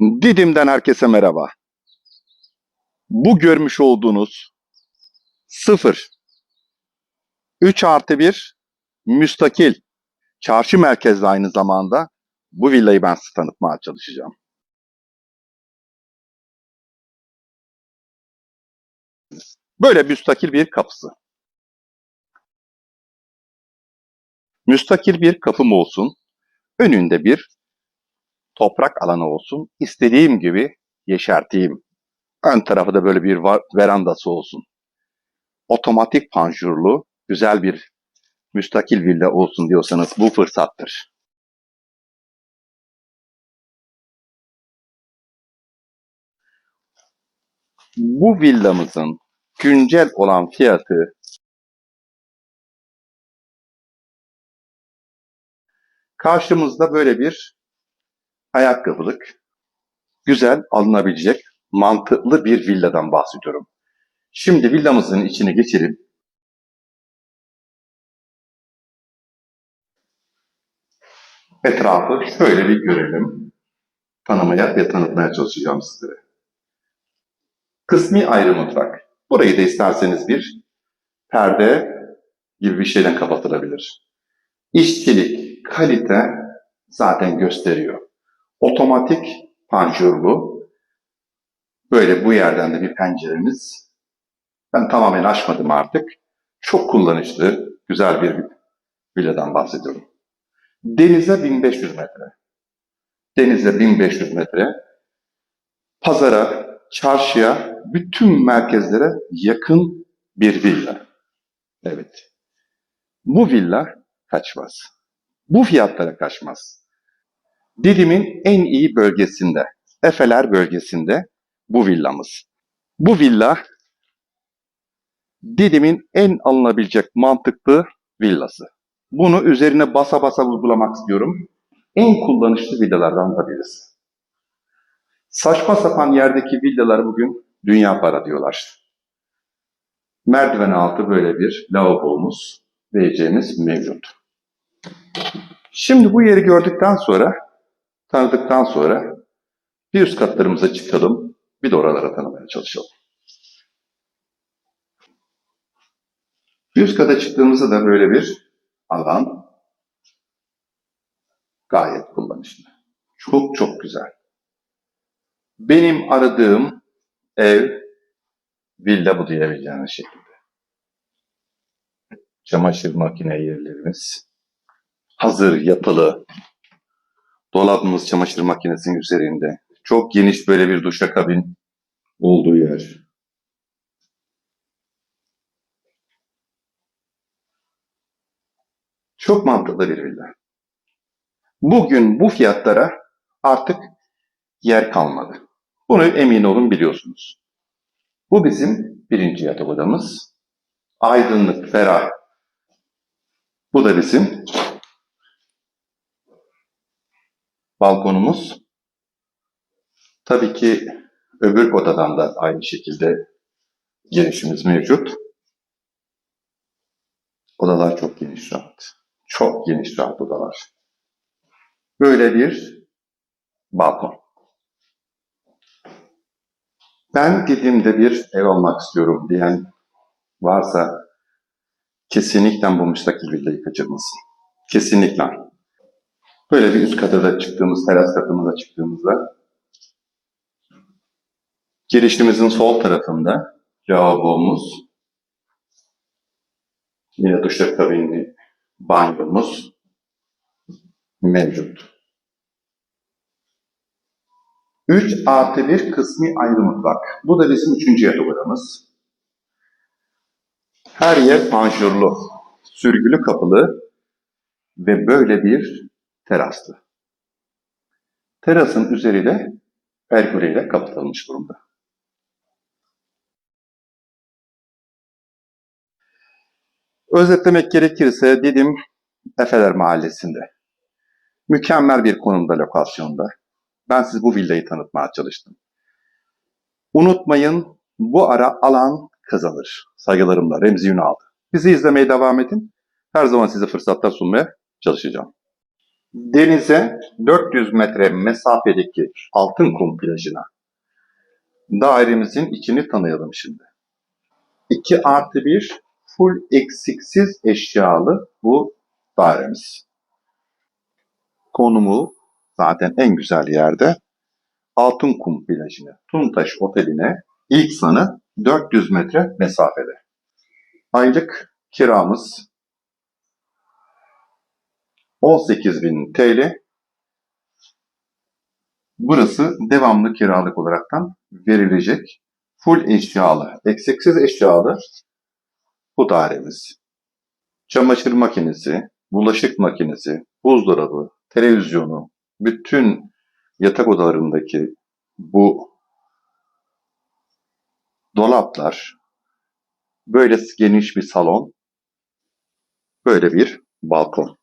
Didim'den herkese merhaba. Bu görmüş olduğunuz 0 3 artı 1 müstakil çarşı merkezli aynı zamanda bu villayı ben size tanıtmaya çalışacağım. Böyle müstakil bir kapısı. Müstakil bir kapım olsun. Önünde bir toprak alanı olsun. İstediğim gibi yeşerteyim. Ön tarafı da böyle bir verandası olsun. Otomatik panjurlu güzel bir müstakil villa olsun diyorsanız bu fırsattır. Bu villamızın güncel olan fiyatı karşımızda böyle bir ayakkabılık güzel alınabilecek mantıklı bir villadan bahsediyorum. Şimdi villamızın içine geçelim. Etrafı şöyle bir görelim. Tanımaya ve tanıtmaya çalışacağım sizlere. Kısmi ayrı mutfak. Burayı da isterseniz bir perde gibi bir şeyden kapatılabilir. İşçilik, kalite zaten gösteriyor. Otomatik panjurlu. Böyle bu yerden de bir penceremiz. Ben tamamen açmadım artık. Çok kullanışlı, güzel bir villadan bahsediyorum. Denize 1500 metre. Denize 1500 metre. Pazara, çarşıya, bütün merkezlere yakın bir villa. Evet. Bu villa kaçmaz. Bu fiyatlara kaçmaz. Didim'in en iyi bölgesinde, Efeler bölgesinde bu villamız. Bu villa Didim'in en alınabilecek mantıklı villası. Bunu üzerine basa basa vurgulamak istiyorum. En kullanışlı villalardan da birisi. Saçma sapan yerdeki villalar bugün dünya para diyorlar. Merdiven altı böyle bir lavabomuz, vereceğimiz mevcut. Şimdi bu yeri gördükten sonra, tanıdıktan sonra bir üst katlarımıza çıkalım, bir de oralara tanımaya çalışalım. Bir üst kata çıktığımızda da böyle bir alan gayet kullanışlı. Çok çok güzel. Benim aradığım ev, villa bu diyebileceğiniz şekilde. Çamaşır makine yerlerimiz hazır yapılı. Dolabımız çamaşır makinesinin üzerinde. Çok geniş böyle bir duşakabin olduğu yer. Çok mantıklı bir villa. Bugün bu fiyatlara artık yer kalmadı. Bunu emin olun biliyorsunuz. Bu bizim birinci yatak odamız. Aydınlık, ferah. Bu da bizim balkonumuz. Tabii ki öbür odadan da aynı şekilde girişimiz mevcut. Odalar çok geniş rahat. Çok geniş rahat odalar. Böyle bir balkon. Ben Didim'de bir ev almak istiyorum diyen varsa kesinlikle bu müstakil villayı kaçırmasın. Kesinlikle. Böyle bir üst kata da çıktığımız, teras katımıza çıktığımızda girişimizin sol tarafında lavabomuz, yine duşakabinli banyomuz mevcut. 3 artı 1 kısmi ayrı mutfak. Bu da bizim üçüncü yatak odamız. Her yer panjurlu, sürgülü kapılı ve böyle bir terastı. Terasın üzeri de pergoleyle kapatılmış durumda. Özetlemek gerekirse Didim Efeler Mahallesi'nde. Mükemmel bir konumda, lokasyonda. Ben size bu villayı tanıtmaya çalıştım. Unutmayın bu ara alan kazanır. Saygılarımla Remzi Ünal. Bizi izlemeye devam edin. Her zaman size fırsatlar sunmaya çalışacağım. Denize 400 metre mesafedeki Altınkum plajına dairemizin içini tanıyalım şimdi. 2 artı 1 full eksiksiz eşyalı bu dairemiz. Konumu zaten en güzel yerde Altınkum plajına, Tuntaş Oteli'ne ilk sanı 400 metre mesafede. Aylık kiramız 18.000 TL. Burası devamlı kiralık olaraktan verilecek. Full eşyalı, eksiksiz eşyalı bu dairemiz. Çamaşır makinesi, bulaşık makinesi, buzdolabı, televizyonu, bütün yatak odalarındaki bu dolaplar, böyle geniş bir salon, böyle bir balkon.